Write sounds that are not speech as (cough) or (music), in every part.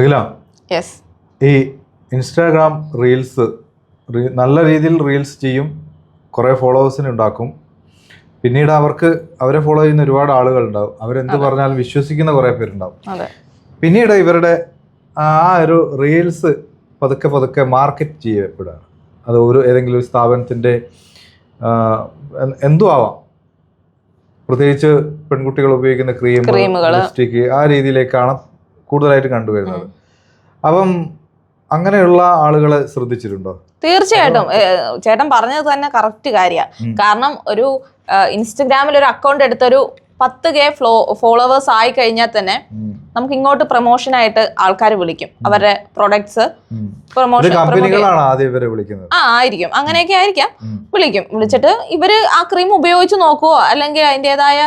അഖില yes ഈ Instagram reels നല്ല രീതിയിൽ റീൽസ് ചെയ്യും കുറേ ഫോളോവേഴ്സിന് ഉണ്ടാക്കും. പിന്നീട് അവർക്ക് അവരെ ഫോളോ ചെയ്യുന്ന ഒരുപാട് ആളുകൾ ആളുകളുണ്ടാവും. അവരെന്ത് പറഞ്ഞാലും വിശ്വസിക്കുന്ന കുറേ പേരുണ്ടാവും. പിന്നീട് ഇവരുടെ ആ ഒരു റീൽസ് പതുക്കെ പതുക്കെ മാർക്കറ്റ് ചെയ്യപ്പെടുകയാണ്. അത് ഒരു ഏതെങ്കിലും ഒരു സ്ഥാപനത്തിന്റെ എന്തു ആവാം. പ്രത്യേകിച്ച് പെൺകുട്ടികൾ ഉപയോഗിക്കുന്ന ക്രീം ലിപ്സ്റ്റിക് ലിപ്സ്റ്റിക്ക് ആ രീതിയിലേക്കാണ് കൂടുതലായിട്ട് കണ്ടുവരുന്നത്. അപ്പം അങ്ങനെയുള്ള ആളുകളെ ശ്രദ്ധിച്ചിട്ടുണ്ടോ? തീർച്ചയായിട്ടും. ചേട്ടൻ പറഞ്ഞത് തന്നെ കറക്റ്റ് കാര്യമാണ് കാരണം ഒരു ഇൻസ്റ്റഗ്രാമിൽ ഒരു അക്കൗണ്ട് എടുത്തൊരു പത്ത് കെ ഫ്ലോ ഫോളോവേഴ്സ് ആയി കഴിഞ്ഞാൽ തന്നെ നമുക്ക് ഇങ്ങോട്ട് പ്രൊമോഷൻ ആയിട്ട് ആൾക്കാർ വിളിക്കും. അവരുടെ പ്രൊഡക്ട്സ് പ്രൊമോഷൻ ആ ആയിരിക്കും. അങ്ങനെയൊക്കെ ആയിരിക്കാം. വിളിക്കും. വിളിച്ചിട്ട് ഇവർ ആ ക്രീം ഉപയോഗിച്ച് നോക്കുവോ? അല്ലെങ്കിൽ അതിന്റെതായ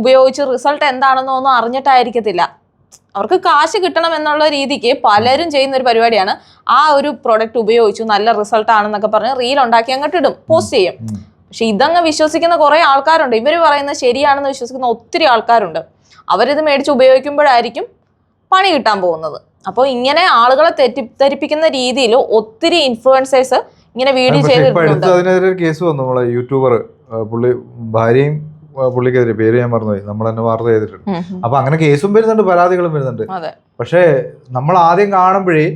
ഉപയോഗിച്ച് റിസൾട്ട് എന്താണെന്നോ ഒന്നും അറിഞ്ഞിട്ടായിരിക്കത്തില്ല. അവർക്ക് കാശ് കിട്ടണം എന്നുള്ള രീതിക്ക് പലരും ചെയ്യുന്ന ഒരു പരിപാടിയാണ്. ആ ഒരു പ്രൊഡക്റ്റ് ഉപയോഗിച്ചു നല്ല റിസൾട്ട് ആണെന്നൊക്കെ പറഞ്ഞ് റീൽ ഉണ്ടാക്കി അങ്ങോട്ട് ഇടും പോസ്റ്റ് ചെയ്യും. പക്ഷെ ഇതങ്ങ് വിശ്വസിക്കുന്ന കുറെ ആൾക്കാരുണ്ട്. ഇവർ പറയുന്നത് ശരിയാണെന്ന് വിശ്വസിക്കുന്ന ഒത്തിരി ആൾക്കാരുണ്ട്. അവരിത് മേടിച്ച് ഉപയോഗിക്കുമ്പോഴായിരിക്കും പണി കിട്ടാൻ പോകുന്നത്. അപ്പോൾ ഇങ്ങനെ ആളുകളെ തെറ്റിദ്ധരിപ്പിക്കുന്ന രീതിയിൽ ഒത്തിരി ഇൻഫ്ലുവൻസേഴ്സ് ഇങ്ങനെ വീഡിയോ ചെയ്തിട്ടുണ്ട്. കേസ് വന്നു. നമ്മളെ യൂട്യൂബർ പുള്ളി ഭാര്യയും പുള്ളിക്കെതിരെ പേര് ഞാൻ മറന്നുപോയി. നമ്മൾ തന്നെ വാർത്ത ചെയ്തിട്ടുണ്ട്. അപ്പൊ അങ്ങനെ കേസും വരുന്നുണ്ട് പരാതികളും വരുന്നുണ്ട്. പക്ഷേ നമ്മൾ ആദ്യം കാണുമ്പോഴേ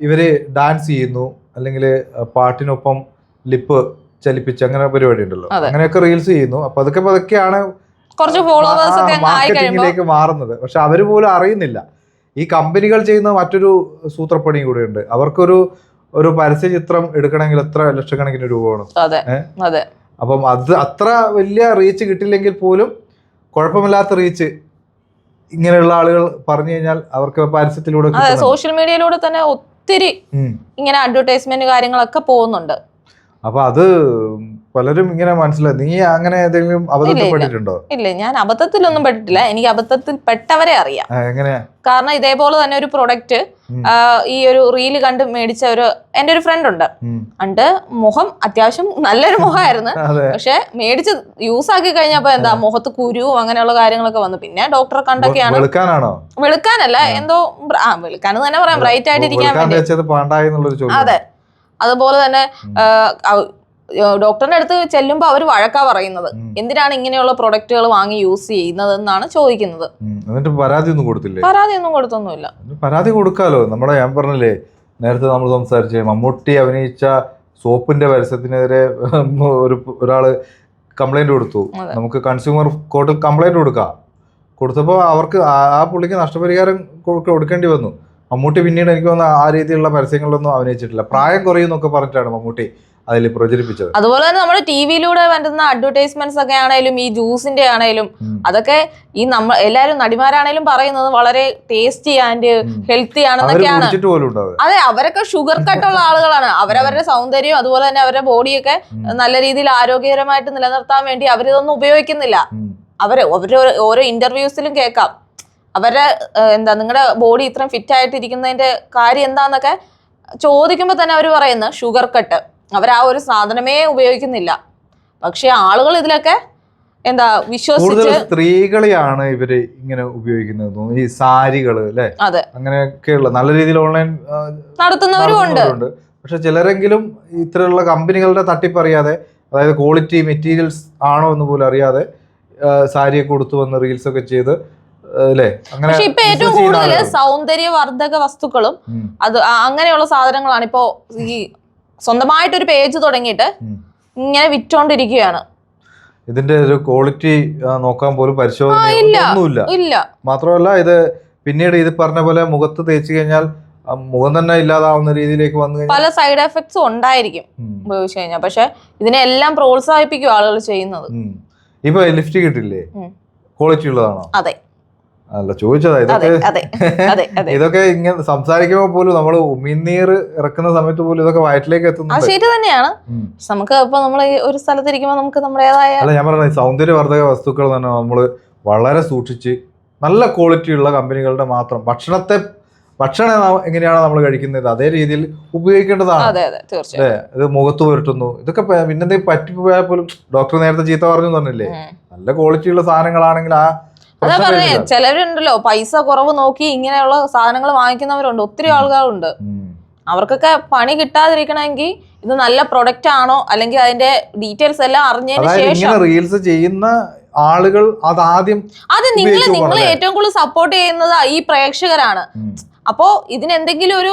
ഇവർ ഡാൻസ് ചെയ്യുന്നു അല്ലെങ്കിൽ പാട്ടിനൊപ്പം ലിപ്പ് ചലിപ്പിച്ച് അങ്ങനെ പരിപാടി ഉണ്ടല്ലോ. അങ്ങനെയൊക്കെ റീൽസ് ചെയ്യുന്നു. അപ്പൊ അതൊക്കെ പതുക്കെയാണ് കഴിയുമ്പോൾ മാർക്കറ്റിംഗിലേക്ക് മാറുന്നത്. പക്ഷെ അവർ പോലും അറിയുന്നില്ല. ഈ കമ്പനികൾ ചെയ്യുന്ന മറ്റൊരു സൂത്രപ്പണിയും കൂടെ ഉണ്ട്. അവർക്കൊരു ഒരു പരസ്യ ചിത്രം എടുക്കണമെങ്കിൽ എത്ര ലക്ഷക്കണക്കിന് രൂപ വേണം. അതെ. അപ്പം അത് അത്ര വലിയ റീച്ച് കിട്ടില്ലെങ്കിൽ പോലും കുഴപ്പമില്ലാത്ത റീച്ച് ഇങ്ങനെയുള്ള ആളുകൾ പറഞ്ഞു കഴിഞ്ഞാൽ അവർക്ക് പരസ്യത്തിലൂടെ സോഷ്യൽ മീഡിയയിലൂടെ തന്നെ ഒത്തിരി ഇങ്ങനെ അഡ്വർടൈസ്മെന്റ് കാര്യങ്ങളൊക്കെ പോകുന്നുണ്ട്. അപ്പൊ അത് പലരും ഇങ്ങനെ മനസ്സിലായി. നീ അങ്ങനെ ഏതെങ്കിലും അബദ്ധത്തിൽപ്പെട്ടിട്ടുണ്ടോ ഇല്ല ഞാൻ അബദ്ധത്തിലൊന്നും പെട്ടിട്ടില്ല. എനിക്ക് അബദ്ധത്തിൽ പെട്ടവരെ അറിയാം. എങ്ങനെ കാരണം ഇതേപോലെ തന്നെ ഒരു പ്രൊഡക്റ്റ് ഈ ഒരു റീൽ കണ്ട് മേടിച്ച ഒരു എന്റെ ഒരു ഫ്രണ്ട് ഉണ്ട്. ഉണ്ട്. അണ്ട് മുഖം അത്യാവശ്യം നല്ലൊരു മുഖമായിരുന്നു. (laughs) പക്ഷെ മേടിച്ച് യൂസ് ആക്കി കഴിഞ്ഞപ്പോ എന്താ മുഖത്ത് കുരുവും അങ്ങനെയുള്ള കാര്യങ്ങളൊക്കെ വന്നു. പിന്നെ ഡോക്ടറെ കണ്ടൊക്കെയാണ്. വെളുക്കാനല്ല എന്തോ വെളുക്കാൻ തന്നെ പറയാം. ബ്രൈറ്റ് ആയിട്ട് ഇരിക്കാൻ അതെ. അതുപോലെ തന്നെ ഡോക്ടറിന്റെ അടുത്ത് ചെല്ലുമ്പോൾ അവർ വഴക്കാ പറയുന്നത്. എന്തിനാണ് ഇങ്ങനെയുള്ള പ്രൊഡക്റ്റുകൾ വാങ്ങി യൂസ് ചെയ്യുന്നത് എന്നാണ് ചോദിക്കുന്നത് എന്നിട്ട് പരാതി ഒന്നും കൊടുത്തില്ലേ? പരാതി ഒന്നും കൊടുത്തൊന്നുമില്ല പരാതി കൊടുക്കാലോ. നമ്മുടെ ഞാൻ പറഞ്ഞില്ലേ നേരത്തെ നമ്മൾ സംസാരിച്ചേ മമ്മൂട്ടി അഭിനയിച്ച സോപ്പിന്റെ പരസ്യത്തിനെതിരെ ഒരു ഒരാൾ കംപ്ലൈന്റ് കൊടുത്തു. നമുക്ക് കൺസ്യൂമർ കോർട്ടിൽ കംപ്ലൈന്റ് കൊടുക്കാം. കൊടുത്തപ്പോൾ അവർക്ക് ആ- പുള്ളിക്ക് നഷ്ടപരിഹാരം കൊടുക്ക- കൊടുക്കേണ്ടി വന്നു. മമ്മൂട്ടി പിന്നീട് എനിക്ക് തോന്നുന്നു ആ രീതിയിലുള്ള പരസ്യങ്ങളിലൊന്നും അഭിനയിച്ചിട്ടില്ല. പ്രായം കുറയുന്നൊക്കെ പറഞ്ഞിട്ടാണ് മമ്മൂട്ടി അതിൽ പ്രചരിപ്പിച്ചത്. അതുപോലെ തന്നെ നമ്മുടെ ടി വിയിലൂടെ വരുന്ന അഡ്വർടൈസ്മെന്റ്സ് ഒക്കെ ആണെങ്കിലും ഈ ജ്യൂസിന്റെ ആണെങ്കിലും അതൊക്കെ ഈ നമ്മൾ എല്ലാരും നടിമാരാണേലും പറയുന്നത് വളരെ ടേസ്റ്റി ആൻഡ് ഹെൽത്തി ആണെന്നൊക്കെയാണ്. അതെ അവരൊക്കെ ഷുഗർ കട്ടുള്ള ആളുകളാണ്. അവരവരുടെ സൗന്ദര്യം അതുപോലെ തന്നെ അവരുടെ ബോഡിയൊക്കെ നല്ല രീതിയിൽ ആരോഗ്യകരമായിട്ട് നിലനിർത്താൻ വേണ്ടി അവരിതൊന്നും ഉപയോഗിക്കുന്നില്ല. അവർ അവരുടെ ഓരോ ഇന്റർവ്യൂസിലും കേൾക്കാം. അവരുടെ എന്താ നിങ്ങളുടെ ബോഡി ഇത്രയും ഫിറ്റ് ആയിട്ടിരിക്കുന്നതിന്റെ കാര്യം എന്താന്നൊക്കെ ചോദിക്കുമ്പോൾ തന്നെ അവർ പറയുന്നത് ഷുഗർ കട്ട് അവർ ആ ഒരു സാധനമേ ഉപയോഗിക്കുന്നില്ല. പക്ഷെ ആളുകൾ ഇതിലൊക്കെ എന്താ വിശ്വസിച്ച് സ്ത്രീകളെയാണ് ഇവർ ഇങ്ങനെ ഉപയോഗിക്കുന്നത് തോന്നുന്നു. ഈ സാരികൾ അല്ലെ അതെ. അങ്ങനെയൊക്കെയുള്ള നല്ല രീതിയിൽ ഓൺലൈൻ നടത്തുന്നവരും ഉണ്ട്. പക്ഷെ ചിലരെങ്കിലും ഇത്തരമുള്ള കമ്പനികളുടെ തട്ടിപ്പറിയാതെ അതായത് ക്വാളിറ്റി മെറ്റീരിയൽസ് ആണോ എന്ന് പോലും അറിയാതെ സാരിയൊക്കെ കൊടുത്തു വന്ന് റീൽസ് ഒക്കെ ചെയ്ത് അല്ലേ? പക്ഷെ ഇപ്പൊ ഏറ്റവും കൂടുതൽ സൗന്ദര്യവർദ്ധക വസ്തുക്കളും അത് അങ്ങനെയുള്ള സാധനങ്ങളാണ്. ഇപ്പോ ഈ സ്വന്തമായിട്ട് ഒരു പേജ് തുടങ്ങിയിട്ട് ഇങ്ങനെ വിറ്റോണ്ടിരിക്കുകയാണ്. ഇതിന്റെ ഒരു ക്വാളിറ്റി നോക്കാൻ പോലും പരിശോധന ഇല്ല. മാത്രമല്ല ഇത് പിന്നീട് ഇത് പറഞ്ഞ പോലെ മുഖത്ത് തേച്ചു കഴിഞ്ഞാൽ മുഖം തന്നെ ഇല്ലാതാവുന്ന രീതിയിലേക്ക് വന്നു പല സൈഡ് എഫക്ട്സും ഉണ്ടായിരിക്കും ഉപയോഗിച്ചു കഴിഞ്ഞാൽ. പക്ഷെ ഇതിനെല്ലാം പ്രോത്സാഹിപ്പിക്കും ആളുകൾ ചെയ്യുന്നത്. ഇപ്പൊ ലിഫ്റ്റ് കിട്ടില്ലേ? ക്വാളിറ്റി ഉള്ളതാണോ? അതെ. അല്ല ചോദിച്ചതാ ഇതൊക്കെ (laughs) ഇതൊക്കെ ഇങ്ങനെ സംസാരിക്കുമ്പോൾ പോലും നമ്മൾ ഉമിനീർ ഇറക്കുന്ന സമയത്ത് പോലും ഇതൊക്കെ വയറ്റിലേക്ക് എത്തുന്നു ശരി തന്നെയാണ്. നമുക്ക് ഇപ്പൊ നമ്മൾ ഒരു സ്ഥലത്തിരിക്കുമ്പോൾ നമുക്ക് നമ്മുടേതായ അല്ല ഞാൻ പറഞ്ഞ സൗന്ദര്യവർദ്ധക വസ്തുക്കൾ തന്നെ നമ്മൾ വളരെ സൂക്ഷിച്ച് നല്ല ക്വാളിറ്റി ഉള്ള കമ്പനികളുടെ മാത്രം ഭക്ഷണത്തെ ഭക്ഷണം എങ്ങനെയാണ് നമ്മൾ കഴിക്കുന്നത് അതേ രീതിയിൽ ഉപയോഗിക്കേണ്ടതാണ്. അതെ അതെ തീർച്ചയായും. ഇത് മുഖത്ത് പുരട്ടുന്നു ഇതൊക്കെ പിന്നെന്തെങ്കിലും പറ്റിപ്പോയാൽ പോലും ഡോക്ടർ നേരത്തെ ചീത്ത പറഞ്ഞു തന്നില്ലേ നല്ല ക്വാളിറ്റി ഉള്ള സാധനങ്ങളാണെങ്കിൽ ആ അതാ പറഞ്ഞേ ചിലരുണ്ടല്ലോ പൈസ കുറവ് നോക്കി ഇങ്ങനെയുള്ള സാധനങ്ങൾ വാങ്ങിക്കുന്നവരുണ്ട്. ഒത്തിരി ആളുകളുണ്ട്. അവർക്കൊക്കെ പണി കിട്ടാതിരിക്കണമെങ്കിൽ ഇത് നല്ല പ്രൊഡക്റ്റ് ആണോ അല്ലെങ്കിൽ അതിന്റെ ഡീറ്റെയിൽസ് എല്ലാം അറിഞ്ഞതിന് ശേഷം. റീൽസ് ചെയ്യുന്ന ആളുകൾ അതാദ്യം അത് നിങ്ങൾ നിങ്ങൾ ഏറ്റവും കൂടുതൽ സപ്പോർട്ട് ചെയ്യുന്നത് ഈ പ്രേക്ഷകരാണ്. ഉം. ഇതിനെന്തെങ്കിലും ഒരു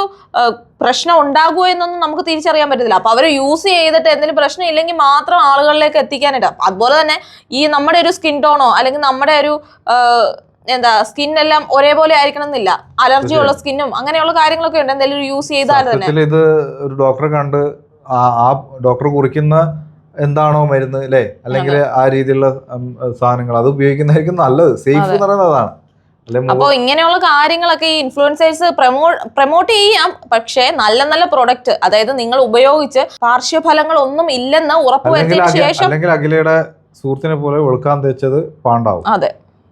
പ്രശ്നം ഉണ്ടാകുമോ എന്നൊന്നും നമുക്ക് തിരിച്ചറിയാൻ പറ്റത്തില്ല. അപ്പോൾ അവർ യൂസ് ചെയ്തിട്ട് എന്തെങ്കിലും പ്രശ്നം ഇല്ലെങ്കിൽ മാത്രം ആളുകളിലേക്ക് എത്തിക്കാനായിട്ട് അതുപോലെ തന്നെ ഈ നമ്മുടെ ഒരു സ്കിൻ ടോണോ അല്ലെങ്കിൽ നമ്മുടെ ഒരു എന്താ സ്കിൻ എല്ലാം ഒരേപോലെ ആയിരിക്കണം എന്നില്ല അലർജി ഉള്ള സ്കിന്നും അങ്ങനെയുള്ള കാര്യങ്ങളൊക്കെ ഉണ്ട്. എന്തെങ്കിലും യൂസ് ചെയ്താൽ തന്നെ. ഇത് ഒരു ഡോക്ടറെ കണ്ട് ആ- ഡോക്ടർ കുറിക്കുന്ന എന്താണോ മരുന്ന് അല്ലേ അല്ലെങ്കിൽ ആ രീതിയിലുള്ള സാധനങ്ങൾ അത് ഉപയോഗിക്കുന്നതായിരിക്കും നല്ലത്. സേഫ് എന്ന് പറയുന്നത് അതാണ്. അപ്പൊ ഇങ്ങനെയുള്ള കാര്യങ്ങളൊക്കെ ഈ ഇൻഫ്ലുവൻസേഴ്സ് പ്രമോ പ്രൊമോട്ട് ചെയ്യാം. പക്ഷേ നല്ല നല്ല പ്രൊഡക്റ്റ് അതായത് നിങ്ങൾ ഉപയോഗിച്ച് പാർശ്വഫലങ്ങൾ ഒന്നും ഇല്ലെന്ന് ഉറപ്പുവരുത്തിയ ശേഷം അല്ലെങ്കിൽ അഖിലയുടെ സുഹൃത്തിനെ പോലെ ഒഴുക്കാൻ തേച്ചത് പാണ്ടാവും. അതെ.